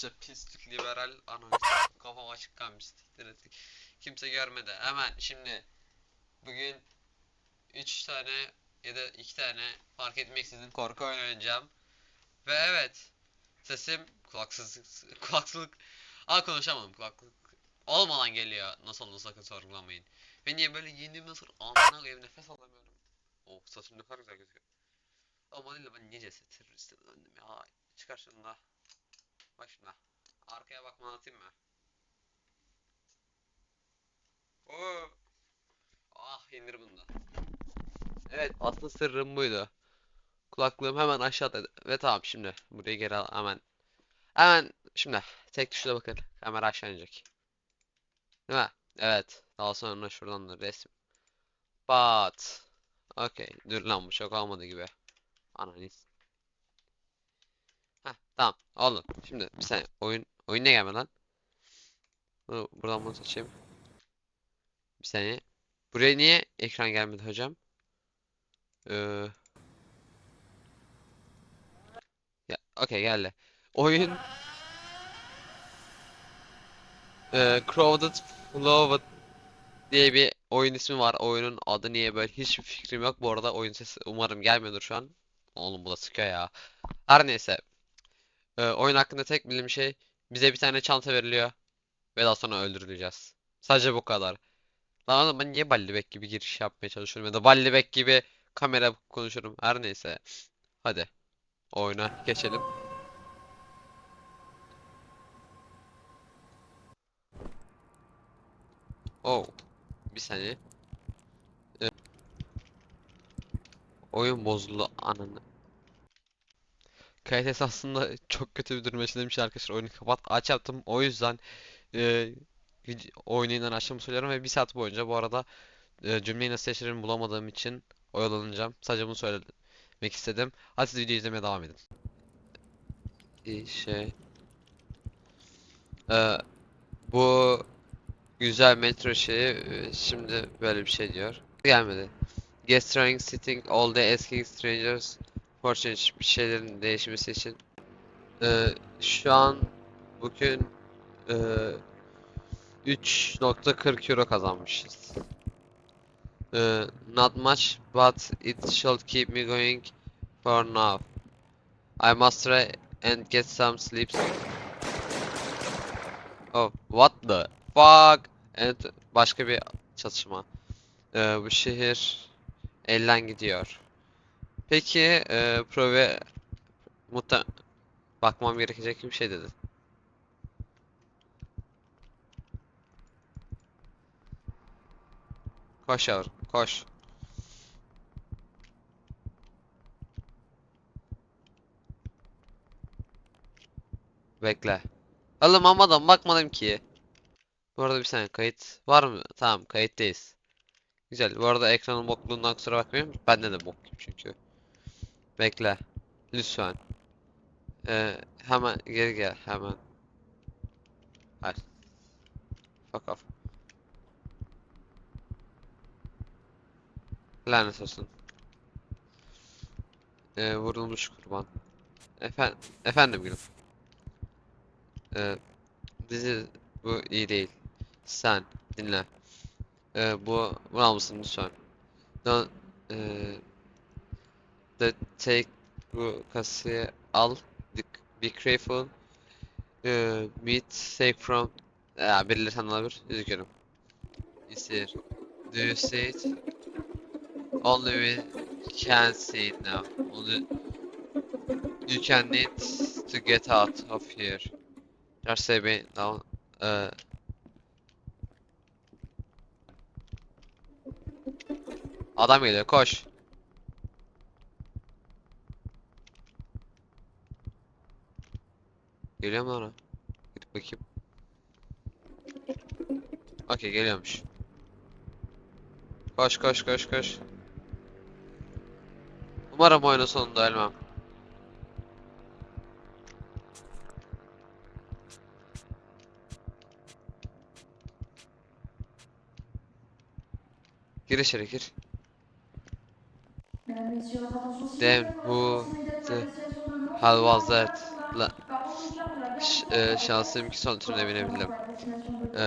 Rusça pislik liberal analiz. Kafam açık kalmış. siktir. Kimse görmedi. Hemen şimdi bugün 3 tane ya da 2 tane fark etmeksizin korku oynayacağım. Ve evet sesim kulaksız kulaklık Aa konuşamadım kulaklık olmadan geliyor. Nasıl olduğunu sakın sorgulamayın. Ve niye böyle giyindiğimden sonra amına koyayım nefes alamıyorum. Oh saçım ne kadar güzel gözüküyor. Ama değil de ben niye ceset teröriste döndüm ya. Çıkar şunu da. Bak şuna. Arkaya bakma atayım mı? Oo. Ah indir bunu. Evet asıl sırrım buydu. Kulaklığım hemen aşağıda. Ve tamam şimdi burayı geri al hemen. Hemen şimdi tek tuşla bakın. Kamera aşağı inecek. Değil mi? Evet. Daha sonra şuradan da resim. But. Okey. Dur lan bu çok olmadı gibi. Analiz. Tamam. Oldu. Şimdi bir saniye. Oyun oyun ne gelmedi lan? Bunu, buradan bunu seçeyim. Bir saniye. Buraya niye ekran gelmedi hocam? Ee... Ya okey geldi. Oyun ee, Crowded Flower diye bir oyun ismi var. Oyunun adı niye böyle hiçbir fikrim yok. Bu arada oyun sesi umarım gelmiyordur şu an. Oğlum bu da sıkıyor ya. Her neyse. Ee, oyun hakkında tek bildiğim şey bize bir tane çanta veriliyor ve daha sonra öldürüleceğiz. Sadece bu kadar. Lan oğlum ben niye Ballybek gibi giriş yapmaya çalışıyorum ya da Ballybek gibi kamera konuşurum. Her neyse. Hadi. Oyuna geçelim. Oh. Bir saniye. Ee, oyun bozuldu ananı. Kayıt aslında çok kötü bir durum yaşadım için arkadaşlar oyunu kapat aç yaptım. O yüzden e, yeniden açtığımı söylüyorum ve bir saat boyunca bu arada e, cümleyi nasıl yaşarımı bulamadığım için oyalanacağım. Sadece bunu söylemek istedim. Hadi siz videoyu izlemeye devam edin. İyi şey. E, bu güzel metro şeyi e, şimdi böyle bir şey diyor. Gelmedi. Guest trying sitting all day asking strangers for change bir şeylerin değişmesi için Ee, şu an bugün e, 3.40 euro kazanmışız. Ee, not much but it should keep me going for now. I must try and get some sleep. Oh, what the fuck? And başka bir çatışma. Ee, bu şehir elden gidiyor. Peki e, prove muhta bakmam gerekecek bir şey dedi. Koş yavrum, koş. Bekle. Oğlum amadan bakmadım ki. Bu arada bir saniye kayıt var mı? Tamam kayıttayız. Güzel. Bu arada ekranın bokluğundan kusura bakmayın. Bende de bok çünkü. Bekle. Lütfen. Ee, hemen geri gel hemen. Hayır. Fuck off. Lanet olsun. Ee, vurulmuş kurban. Efendim, efendim gülüm. Ee, dizi bu iyi değil. Sen dinle. Ee, bu bunu almışsın lütfen. Don't, ee, the take bu kasayı al. Be, careful. Ee, meet safe from ya birileri sana alabilir. Üzgünüm. Is here. Do you see it? Only we can see it now. Only you can need to get out of here. Just say me now. Ee, adam geliyor koş. Geliyor mu lan? Gidip bakayım. Okey geliyormuş. Koş koş koş koş. Umarım oyunun sonunda ölmem. Gir içeri gir. Damn, who the hell was that? La e, şanslıyım ki son turuna binebildim. E,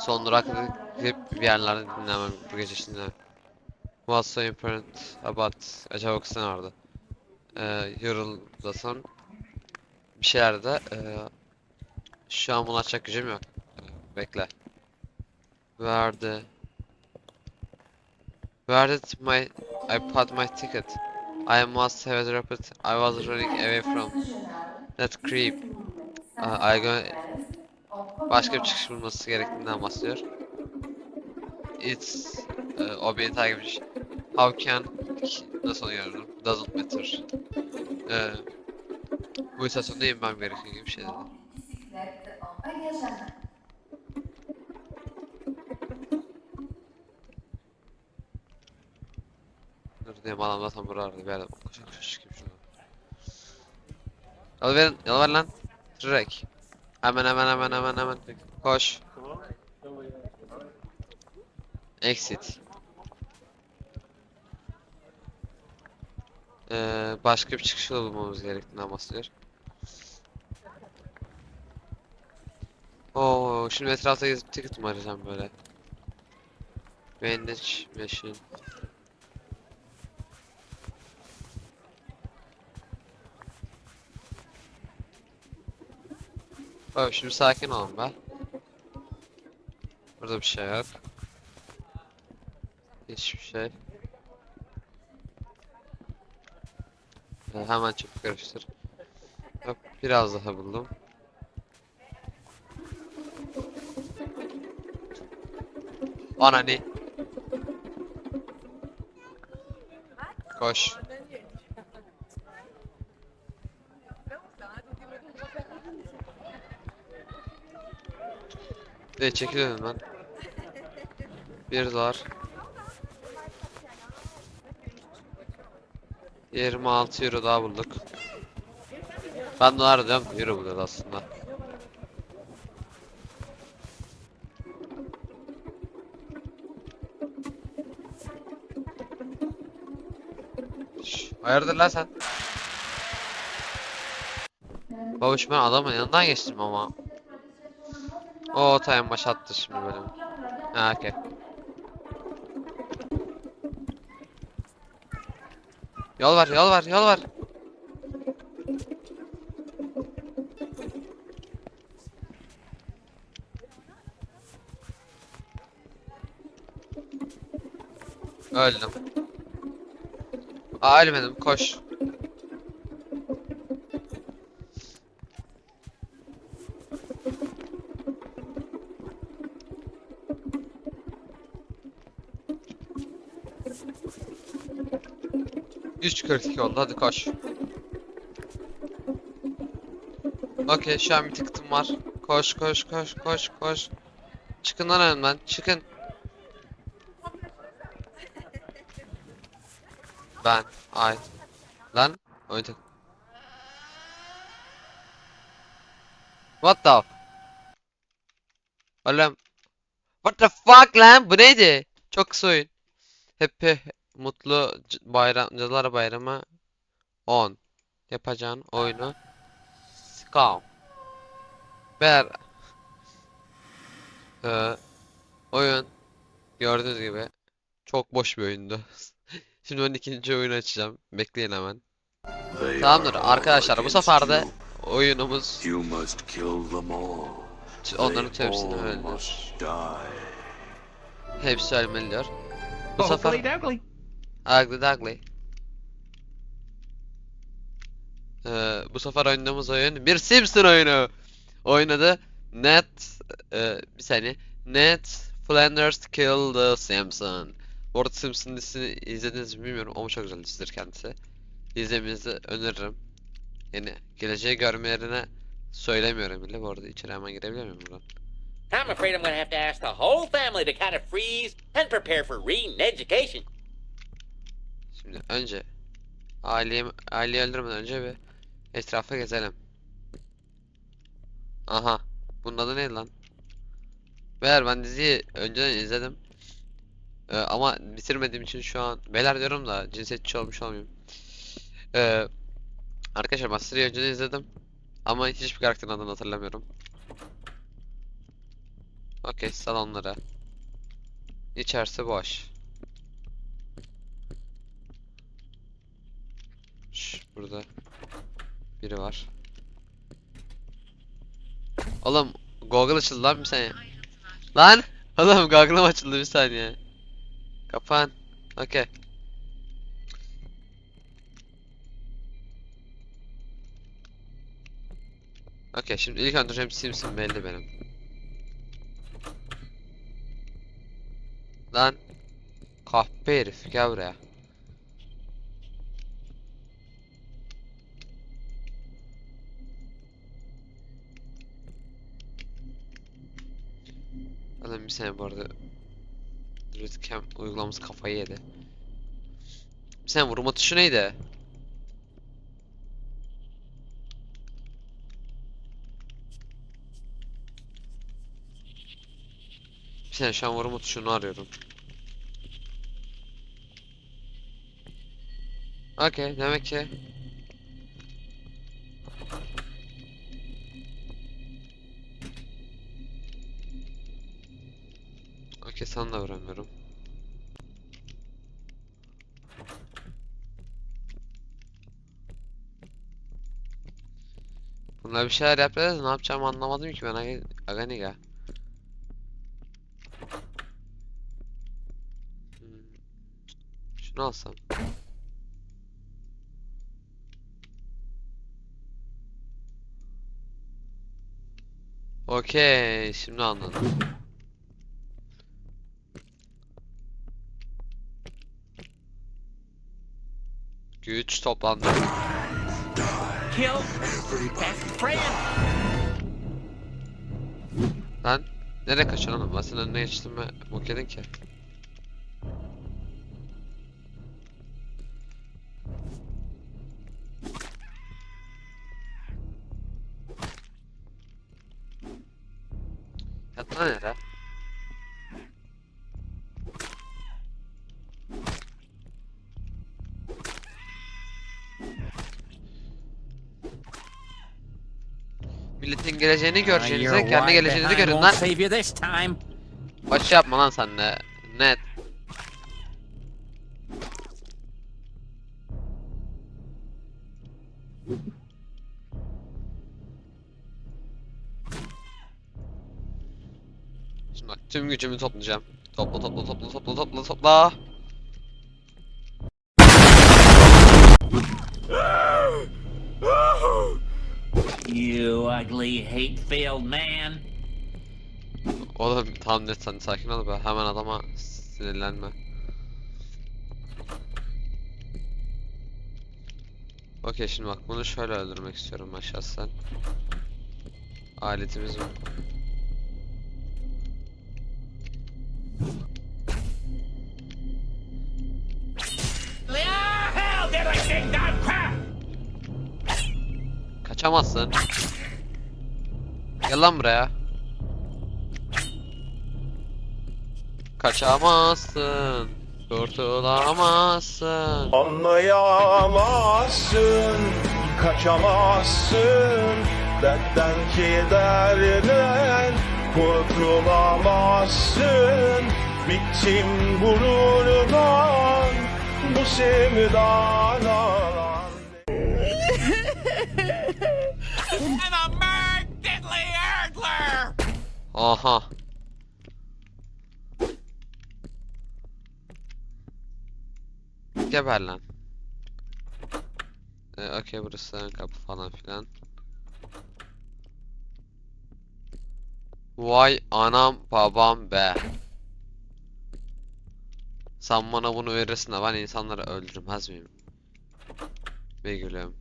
son durakta gidip bir yerlerde dinlemem bu gece şimdi. What's so important about... Acaba okusana orada. E, yoruldasın. Bir şeylerde e, şu an bunu açacak gücüm yok. Bekle. Where the... Where did my... I put my ticket? I must have dropped it. I was running away from that creep. Go... Başka bir çıkış bulması gerektiğinden bahsediyor. It's... e, o beni takip ediyor. How can... Nasıl gördüm? Doesn't matter. E, bu istasyonda inmem gerekiyor gibi bir şey dedi. Dur diyeyim adam zaten buralarda bir yerde. Koşa koşa şuradan. Yol verin, yol ver lan. Trek. Hemen hemen hemen hemen hemen. Koş. Exit. Ee, başka bir çıkış yolu bulmamız gerektiğinden bahsediyor. Oo, şimdi etrafta gezip ticket mi arayacağım böyle? Bandage machine. Abi şimdi sakin olun be. Burada bir şey yok. Hiçbir şey. Ee, hemen çabuk karıştır. Hop, biraz daha buldum. Anani. Koş. Ne çekiliyorum ben. Bir dolar. 26 euro daha bulduk. Ben dolar diyorum, euro buluyoruz aslında. Şş, hayırdır lan sen? Babuş ben adamın yanından geçtim ama. O time başlattı şimdi bölüm. Ha okey. Yol var, yol var, yol var. Öldüm. Aa ölmedim, koş. Üç 42 oldu, hadi koş. Okey, şu an bir tıkıtım var. Koş, koş, koş, koş, koş. Çıkın lan önümden, çıkın. Ben, ay. Lan, oyun. What the? Oğlum. What the fuck lan? Bu neydi? Çok kısa oyun. Happy, mutlu c- bayram, Cadılar Bayramı 10. Yapacağın oyunu. Scam. Ber. Ee, oyun gördüğünüz gibi çok boş bir oyundu. Şimdi ben ikinci oyunu açacağım. Bekleyin hemen. Tamamdır arkadaşlar bu sefer de oyunumuz You must kill them all. t- onların hepsini öldür. Hepsi ölmeli diyor. Bu Oh, sefer Ugly Dougly. Ugly Duckly. Ee, bu sefer oynadığımız oyun bir Simpson oyunu. Oynadı. Ned e, bir saniye. Ned Flanders Kill the Simpson. Bu arada Simpson dizisini izlediniz mi bilmiyorum ama çok güzel dizidir kendisi. İzlemenizi öneririm. Yani geleceği görmelerine söylemiyorum bile. Bu arada içeri hemen girebiliyor muyum buradan? I'm afraid I'm to have to ask the whole family to kind of freeze and prepare for reading education. Şimdi önce aileyi, aileyi öldürmeden önce bir etrafa gezelim. Aha. Bunun adı neydi lan? Beyler ben diziyi önceden izledim. Ee, ama bitirmediğim için şu an beyler diyorum da cinsiyetçi olmuş olmayayım. Ee, arkadaşlar seriyi önceden izledim. Ama hiçbir karakterin adını hatırlamıyorum. Okey salonlara. İçerisi boş. Burada biri var. Oğlum Google açıldı lan bir saniye. Lan! Oğlum Google'ım açıldı bir saniye. Kapan. Okey. Okey şimdi ilk öldüreceğim Simpson belli benim. Lan kahpe herif gel buraya. Oğlum bir saniye bu arada Rütkem uygulaması kafayı yedi. Bir saniye vurma tuşu neydi? Bir saniye şu an vurma tuşunu arıyorum. Okey demek ki Bunlar bir şeyler yapacağız da ne yapacağımı anlamadım ki ben aga, aga niga. Hmm. Şunu alsam. Okey, şimdi anladım. Güç toplandı. Kill best friend. Lan nereye kaçıyorsun oğlum? Senin önüne geçtim mi? Bok ki. Yatma nere? Milletin geleceğini göreceğinize kendi geleceğinizi görün lan. Baş yapma lan sen de. Net. Şimdi bak tüm gücümü toplayacağım. Topla topla topla topla topla topla. Ugly, hate-filled man. Oğlum tamam net sen sakin ol be. Hemen adama sinirlenme. Okey şimdi bak bunu şöyle öldürmek istiyorum ben şahsen. Aletimiz var. Kaçamazsın. Gel lan buraya. Kaçamazsın. Kurtulamazsın. Anlayamazsın, kaçamazsın Dertten kederden kurtulamazsın Bittim gururdan, bu sevdadan I'm a mad diddly hurdler! Aha. Geber lan. Ee, okey burası kapı falan filan. Vay anam babam be. Sen bana bunu verirsin de ben insanları öldürmez miyim? Bir gülüm.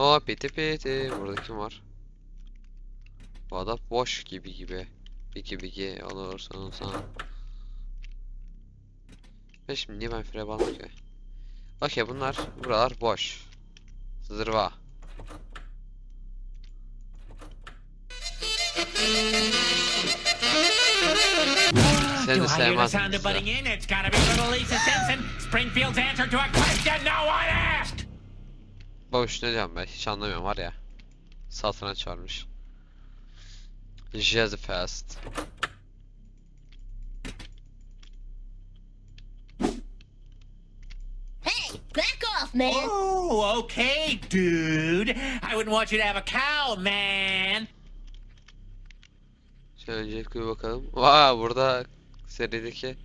O piti piti. Burada kim var? Bu adam boş gibi gibi. Biki biki olursun sen. Ben şimdi niye ben free bağladım ki? Okey bunlar buralar boş. Zırva. Seni Do de I Babuş ne diyorum ben hiç anlamıyorum var ya. Satranç varmış. Jazzy Fest. Back off, man. Oh, okay, dude. I wouldn't want you to have a cow, man. Şöyle öncelikle bir bakalım. Vaa burada serideki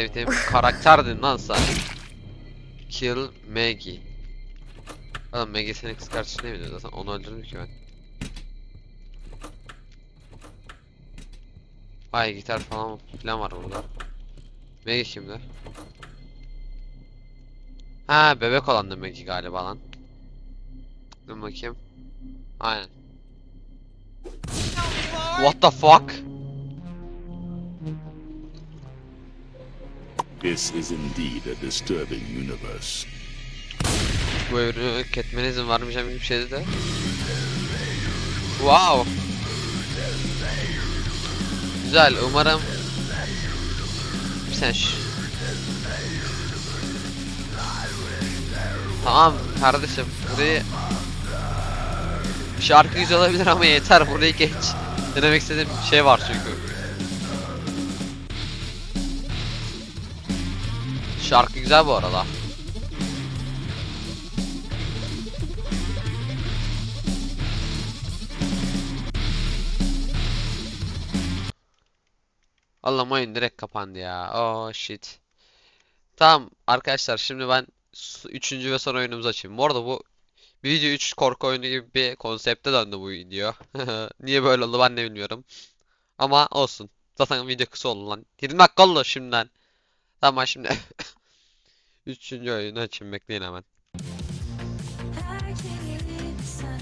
sevdiğim karakterdin lan sen. Kill Maggie. Oğlum Maggie senin kız kardeşin değil miydi zaten? Onu öldürdüm ki ben. Vay gitar falan filan var burada. Maggie kimdi? Ha bebek olan da Maggie galiba lan. Dur bakayım. Aynen. What the fuck? This is indeed a disturbing universe. Bu evreni ketmene izin vermeyeceğim gibi bir şeydi de. Wow. Güzel umarım. Sen. Tamam kardeşim burayı Şarkı güzel olabilir ama yeter burayı geç. Denemek istediğim şey var çünkü. Şarkı güzel bu arada. Allah'ım oyun direkt kapandı ya. Oh shit. Tamam arkadaşlar şimdi ben üçüncü ve son oyunumuzu açayım. Bu arada bu video 3 korku oyunu gibi bir konsepte döndü bu video. Niye böyle oldu ben de bilmiyorum. Ama olsun. Zaten video kısa oldu lan. 20 dakika oldu şimdiden. Tamam şimdi. Üçüncü oyunu açayım bekleyin hemen. Sen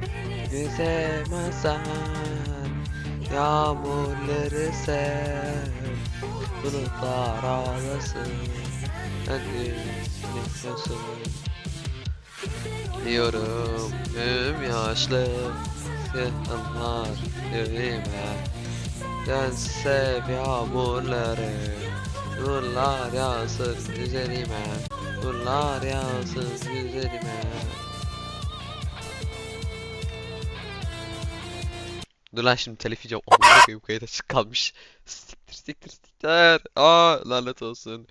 Beni Yüzemezsen Yağmurları sev Bulutlar ağlasın Kendini Diyorum tüm yaşlı Siyahlar yüreğime Dön sev yağmurları Nurlar yağsın üzerime Nurlar yağsın üzerime Dur lan şimdi telif yiyeceğim. Amına koyayım kayıt açık kalmış. Siktir siktir siktir. Aa lanet olsun.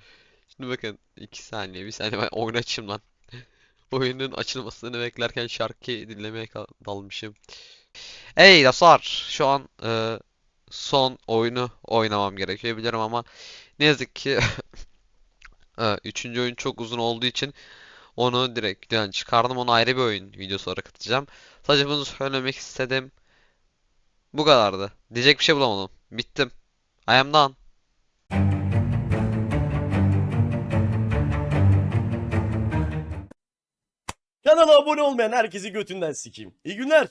Şimdi bakın 2 saniye 1 saniye ben oyun açayım lan. Oyunun açılmasını beklerken şarkıyı dinlemeye dalmışım. Hey dostlar şu an e, son oyunu oynamam gerekiyor biliyorum ama ne yazık ki e, üçüncü oyun çok uzun olduğu için onu direkt videodan çıkardım. Onu ayrı bir oyun videosu olarak atacağım. Sadece bunu söylemek istedim. Bu kadardı. Diyecek bir şey bulamadım. Bittim. I am done. Kanala abone olmayan herkesi götünden sikeyim. İyi günler.